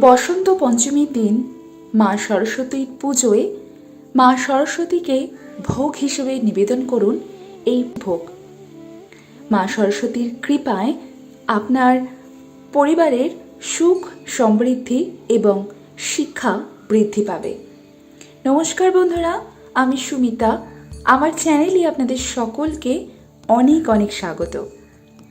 বসন্ত পঞ্চমীর দিন মা সরস্বতীর পুজোয় মা সরস্বতীকে ভোগ হিসেবে নিবেদন করুন এই ভোগ। মা সরস্বতীর কৃপায় আপনার পরিবারের সুখ, সমৃদ্ধি এবং শিক্ষা বৃদ্ধি পাবে। নমস্কার বন্ধুরা, আমি সুমিতা। আমার চ্যানেলে আপনাদের সকলকে অনেক অনেক স্বাগত।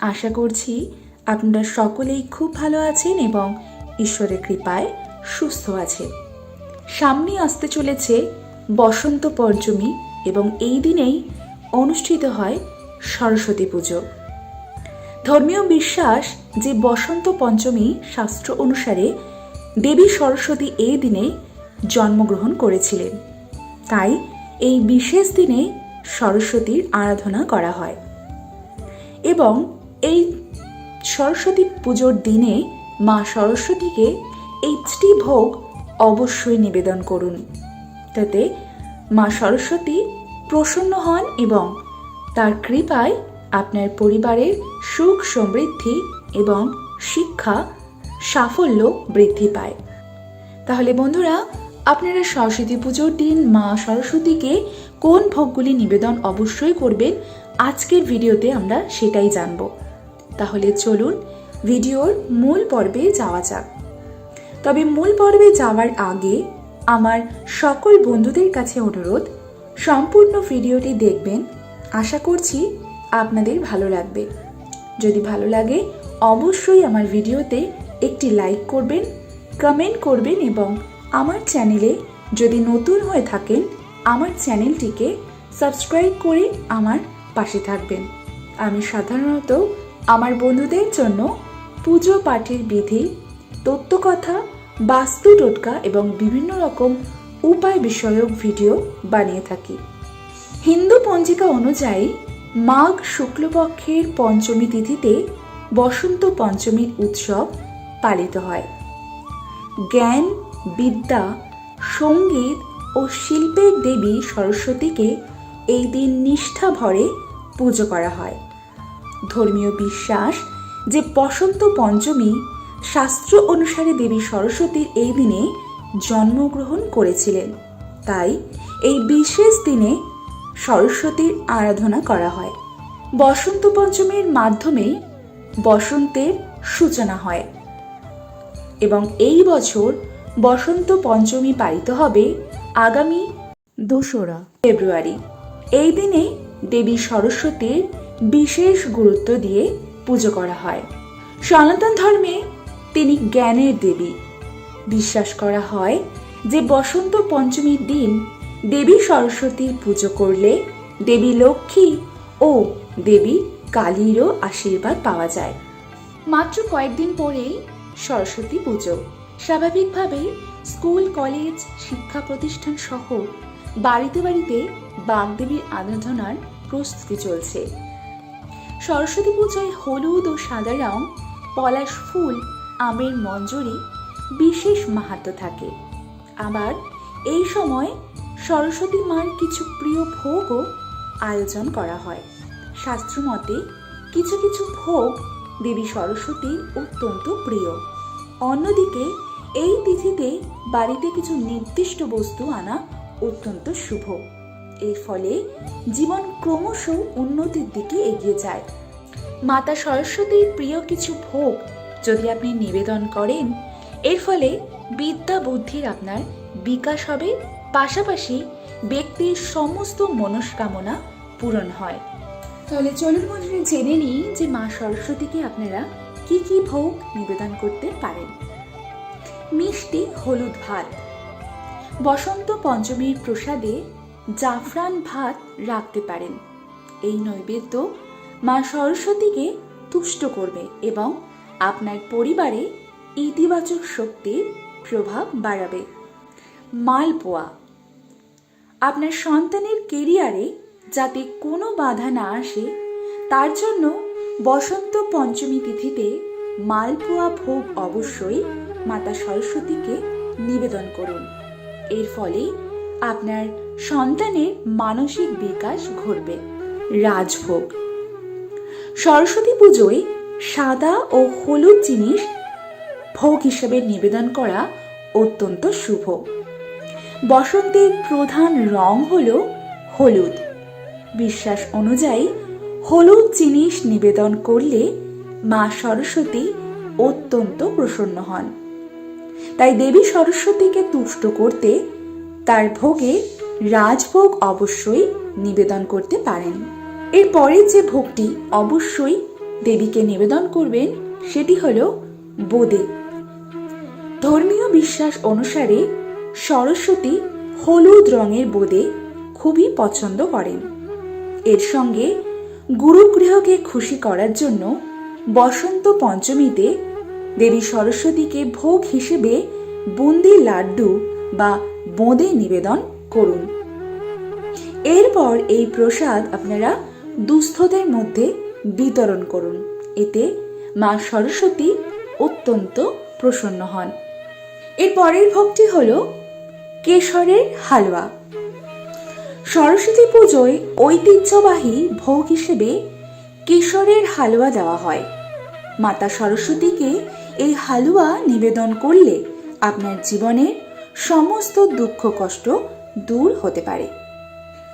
আশা করছি আপনারা সকলেই খুব ভালো আছেন এবং ঈশ্বরের কৃপায় সুস্থ আছে। সামনে আসতে চলেছে বসন্ত পঞ্চমী এবং এই দিনেই অনুষ্ঠিত হয় সরস্বতী পুজো। ধর্মীয় বিশ্বাস যে বসন্ত পঞ্চমী শাস্ত্র অনুসারে দেবী সরস্বতী এই দিনে জন্মগ্রহণ করেছিলেন। তাই এই বিশেষ দিনে সরস্বতীর আরাধনা করা হয়। এবং এই সরস্বতী পুজোর দিনে মা সরস্বতীকে এইচটি ভোগ অবশ্যই নিবেদন করুন। তাতে মা সরস্বতী প্রসন্ন হন এবং তার কৃপায় আপনার পরিবারের সুখ সমৃদ্ধি এবং শিক্ষা, সাফল্য বৃদ্ধি পায়। তাহলে বন্ধুরা, আপনারা সরস্বতী পুজোর দিন মা সরস্বতীকে কোন ভোগগুলি নিবেদন অবশ্যই করবেন, আজকের ভিডিওতে আমরা সেটাই জানব। তাহলে চলুন ভিডিওর মূল পর্বে যাওয়া যাক। তবে মূল পর্বে যাওয়ার আগে আমার সকল বন্ধুদের কাছে অনুরোধ, সম্পূর্ণ ভিডিওটি দেখবেন। আশা করছি আপনাদের ভালো লাগবে। যদি ভালো লাগে, অবশ্যই আমার ভিডিওতে একটি লাইক করবেন, কমেন্ট করবেন এবং আমার চ্যানেলে যদি নতুন হয়ে থাকেন, আমার চ্যানেলটিকে সাবস্ক্রাইব করে আমার পাশে থাকবেন। আমি সাধারণত আমার বন্ধুদের জন্য পুজো পাঠের বিধি তত্ত্বকথা বাস্তু টোটকা এবং বিভিন্ন রকম উপায় বিষয়ক ভিডিও বানিয়ে থাকি। হিন্দু পঞ্জিকা অনুযায়ী মাঘ শুক্লপক্ষের পঞ্চমী তিথিতে বসন্ত পঞ্চমীর উৎসব পালিত হয়। জ্ঞান, বিদ্যা, সংগীত ও শিল্পের দেবী সরস্বতীকে এই দিন নিষ্ঠা ভরে পুজো করা হয়। ধর্মীয় বিশ্বাস যে বসন্ত পঞ্চমী শাস্ত্র অনুসারে দেবী সরস্বতীর এই দিনে জন্মগ্রহণ করেছিলেন। তাই এই বিশেষ দিনে সরস্বতীর আরাধনা করা হয়। বসন্ত পঞ্চমীর মাধ্যমেই বসন্তের সূচনা হয় এবং এই বছর বসন্ত পঞ্চমী পালিত হবে আগামী দোসরা ফেব্রুয়ারি। এই দিনে দেবী সরস্বতীর বিশেষ গুরুত্ব দিয়ে পুজো করা হয়। সনাতন ধর্মে তিনি জ্ঞানের দেবী। বিশ্বাস করা হয় যে বসন্ত পঞ্চমীর দিন দেবী সরস্বতীর পুজো করলে দেবী লক্ষ্মী ও দেবী কালীরও আশীর্বাদ পাওয়া যায়। মাত্র কয়েকদিন পরেই সরস্বতী পুজো। স্বাভাবিকভাবেই স্কুল, কলেজ, শিক্ষা প্রতিষ্ঠান সহ বাড়িতে বাড়িতে বাগদেবীর আরাধনার প্রস্তুতি চলছে। সরস্বতী পুজোয় হলুদ ও সাদা রং, পলাশ ফুল, আমের মঞ্জরি বিশেষ মাহাত্ম থাকে। আবার এই সময় সরস্বতী মার কিছু প্রিয় ভোগও আয়োজন করা হয়। শাস্ত্রমতে কিছু কিছু ভোগ দেবী সরস্বতীর অত্যন্ত প্রিয়। অন্যদিকে এই তিথিতে বাড়িতে কিছু নির্দিষ্ট বস্তু আনা অত্যন্ত শুভ। এর ফলে জীবন ক্রমশ উন্নতির দিকে এগিয়ে যায়। মাতা সরস্বতীর প্রিয় কিছু ভোগ যদি আপনি নিবেদন করেন, এর ফলে বিদ্যা বুদ্ধির আপনার বিকাশ হবে, পাশাপাশি ব্যক্তির সমস্ত মনস্কামনা পূরণ হয়। তাহলে চলুন বন্ধুরা, জেনে নিই যে মা সরস্বতীকে আপনারা কি কি ভোগ নিবেদন করতে পারেন। মিষ্টি হলুদ ভাত, বসন্ত পঞ্চমীর প্রসাদে জাফরান ভাত রাখতে পারেন। এই নৈবেদ্য মা সরস্বতীকে তুষ্ট করবে এবং আপনার পরিবারে ইতিবাচক শক্তির প্রভাব বাড়াবে। মালপোয়া। আপনার সন্তানের কেরিয়ারে যাতে কোনো বাধা না আসে, তার জন্য বসন্ত পঞ্চমী তিথিতে মালপোয়া ভোগ অবশ্যই মাতা সরস্বতীকে নিবেদন করুন। এর ফলে আপনার সন্তানের মানসিক বিকাশ ঘটবে। রাজভোগ। সরস্বতী পুজোয় সাদা ও হলুদ জিনিস ভোগ হিসেবে নিবেদন করা অত্যন্ত শুভ। বসন্তের প্রধান রং হল হলুদ। বিশ্বাস অনুযায়ী হলুদ জিনিস নিবেদন করলে মা সরস্বতী অত্যন্ত প্রসন্ন হন। তাই দেবী সরস্বতীকে তুষ্ট করতে তার ভোগে রাজভোগ অবশ্যই নিবেদন করতে পারেন। এরপরে যে ভোগটি অবশ্যই দেবীকে নিবেদন করবেন, সেটি হল বোদে। ধর্মীয় বিশ্বাস অনুসারে সরস্বতী হলুদ রঙের বোদে খুবই পছন্দ করেন। এর সঙ্গে গুরুগৃহকে খুশি করার জন্য বসন্ত পঞ্চমীতে দেবী সরস্বতীকে ভোগ হিসেবে বুন্দি লাড্ডু বা বোঁদে নিবেদন করুন। এরপর এই প্রসাদ আপনারা দুস্থদের মধ্যে বিতরণ করুন। এতে মা সরস্বতী অত্যন্ত প্রসন্ন হন। এর পরের ভোগটি হল কেশরের হালুয়া। সরস্বতী পুজোয় ঐতিহ্যবাহী ভোগ হিসেবে কেশরের হালুয়া দেওয়া হয়। মাতা সরস্বতীকে এই হালুয়া নিবেদন করলে আপনার জীবনের সমস্ত দুঃখ কষ্ট দূর হতে পারে।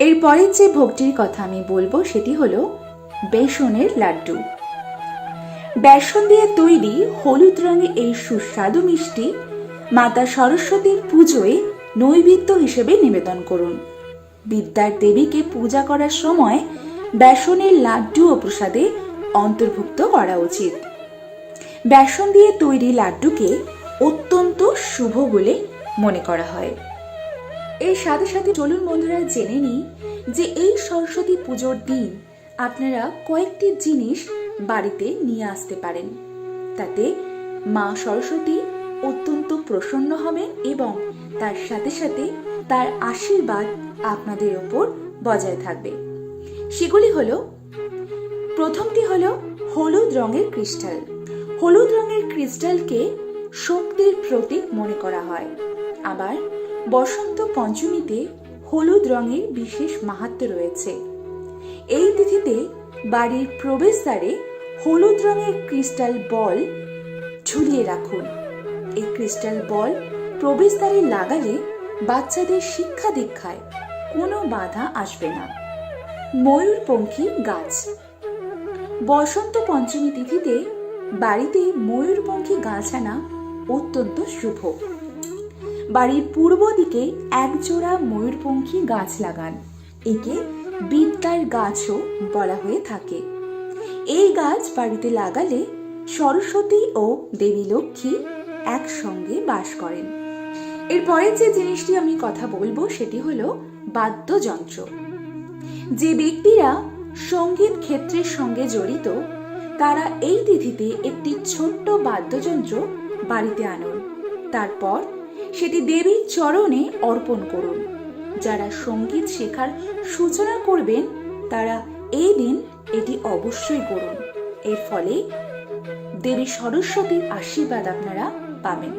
এরপরের যে ভোগটির কথা আমি বলব সেটি হলো বেসনের লাড্ডু। বেসন দিয়ে তৈরি হলুদ রঙের এই সুস্বাদু মিষ্টি মাতা সরস্বতীর পুজোয় নৈবেদ্য হিসেবে নিবেদন করুন। বিদ্যার দেবীকে পূজা করার সময় বেসনের লাড্ডু ও প্রসাদে অন্তর্ভুক্ত করা উচিত। বেসন দিয়ে তৈরি লাড্ডুকে অত্যন্ত শুভ বলে মনে করা হয়। এর সাথে সাথে চলুন বন্ধুরা জেনে নিই যে এই সরস্বতী পুজোর দিন আপনারা কয়েকটি জিনিস বাড়িতে নিয়ে আসতে পারেন। তাতে মা সরস্বতী অত্যন্ত প্রসন্ন হবেন এবং তার সাথে সাথে তার আশীর্বাদ আপনাদের ওপর বজায় থাকবে। সেগুলি হলো, প্রথমটি হলো হলুদ রঙের ক্রিস্টাল। হলুদ রঙের ক্রিস্টালকে শক্তির প্রতীক মনে করা হয়। আবার বসন্ত পঞ্চমীতে হলুদ রঙের বিশেষ মাহাত্ম রয়েছে। এই তিথিতে বাড়ির প্রবেশদ্বারে হলুদ রঙের ক্রিস্টাল বল ঝুলিয়ে রাখুন। এই ক্রিস্টাল বল প্রবেশদ্বারে লাগালে বাচ্চাদের শিক্ষা দীক্ষায় কোনো বাধা আসবে না। ময়ূরপঙ্খী গাছ। বসন্ত পঞ্চমী তিথিতে বাড়িতে ময়ূরপঙ্খী গাছ আনা অত্যন্ত শুভ। বাড়ির পূর্ব দিকে একজোড়া ময়ূরপঙ্খী গাছ লাগান। একে বিদ্যার গাছও বলা হয়ে থাকে। এই গাছ বাড়িতে লাগালে সরস্বতী ও দেবী লক্ষ্মী একসঙ্গে বাস করেন। এরপরে যে জিনিসটি আমি কথা বলব সেটি হলো বাদ্যযন্ত্র। যে ব্যক্তিরা সংগীত ক্ষেত্রের সঙ্গে জড়িত, তারা এই তিথিতে একটি ছোট্ট বাদ্যযন্ত্র বাড়িতে আনুন। তারপর সেটি দেবীর চরণে অর্পণ করুন। যারা সংগীত শেখার সূচনা করবেন, তারা এই দিন এটি অবশ্যই করুন। এর ফলে দেবী সরস্বতীর আশীর্বাদ আপনারা পাবেন।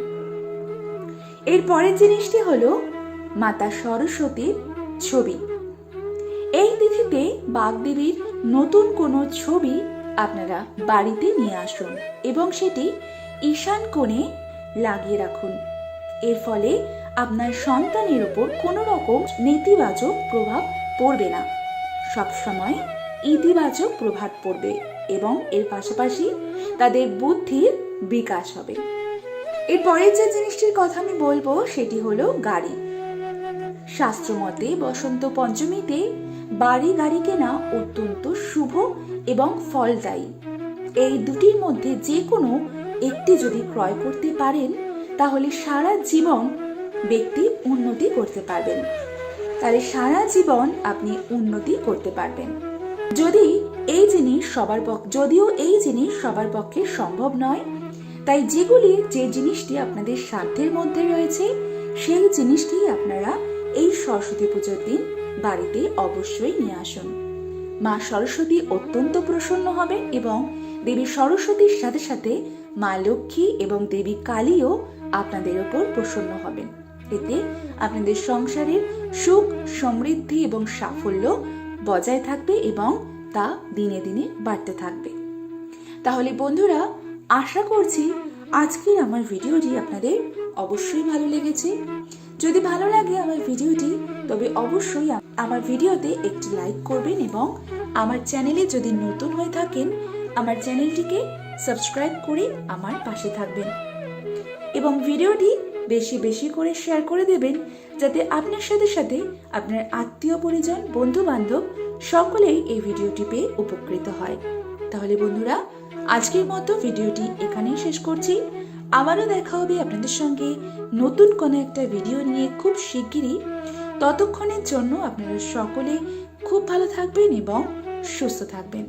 এর পরের জিনিসটি হলো মাতা সরস্বতীর ছবি। এই তিথিতে বাগদেবীর নতুন কোনো ছবি আপনারা বাড়িতে নিয়ে আসুন এবং সেটি ঈশান কোণে লাগিয়ে রাখুন। এর ফলে আপনার সন্তানের ওপর কোনো রকম নেতিবাচক প্রভাব পড়বে না। সবসময় ইতিবাচক প্রভাব পড়বে এবং এর পাশাপাশি তাদের বুদ্ধির বিকাশ হবে। এরপরের যে জিনিসটির কথা আমি বলব সেটি হলো গাড়ি। শাস্ত্রমতে বসন্ত পঞ্চমীতে বাড়ি গাড়ি কেনা অত্যন্ত শুভ এবং ফলদায়ী। এই দুটির মধ্যে যে কোনো একটি যদি ক্রয় করতে পারেন তাহলে সারা জীবন ব্যক্তি উন্নতি করতে পারবেন। তাহলে সারা জীবন আপনি উন্নতি করতে পারবেন। যদি এই জিনিস সবার পক্ষে যদিও এই জিনিস সবার পক্ষে সম্ভব নয়, তাই যেগুলি, যে জিনিসটি আপনাদের সাধ্যের মধ্যে রয়েছে, সেই জিনিসটি আপনারা এই সরস্বতী পুজোর দিন বাড়িতে অবশ্যই নিয়ে আসুন। মা সরস্বতী অত্যন্ত প্রসন্ন হবেন এবং দেবী সরস্বতীর সাথে সাথে মা লক্ষ্মী এবং দেবী কালীও আপনাদের ওপর প্রসন্ন হবেন। এতে আপনাদের সংসারের সুখ, সমৃদ্ধি এবং সাফল্য বজায় থাকবে এবং তা দিনে দিনে বাড়তে থাকবে। তাহলে বন্ধুরা, আশা করছি আজকের আমার ভিডিওটি আপনাদের অবশ্যই ভালো লেগেছে। যদি ভালো লাগে আমার ভিডিওটি, তবে অবশ্যই আমার ভিডিওতে একটি লাইক করবেন এবং আমার চ্যানেলে যদি নতুন হয়ে থাকেন আমার চ্যানেলটিকে সাবস্ক্রাইব করে আমার পাশে থাকবেন। এবং ভিডিওটি বেশি বেশি করে শেয়ার করে দেবেন, যাতে আপনার সাথে সাথে আপনার আত্মীয় পরিজন বন্ধু বান্ধব সকলেই এই ভিডিওটি পেয়ে উপকৃত হয়। তাহলে বন্ধুরা, আজকের মতো ভিডিওটি এখানেই শেষ করছি। আবারও দেখা হবে আপনাদের সঙ্গে নতুন কোনো একটা ভিডিও নিয়ে খুব শিগগিরই। ততক্ষণের জন্য আপনারা সকলে খুব ভালো থাকবেন এবং সুস্থ থাকবেন।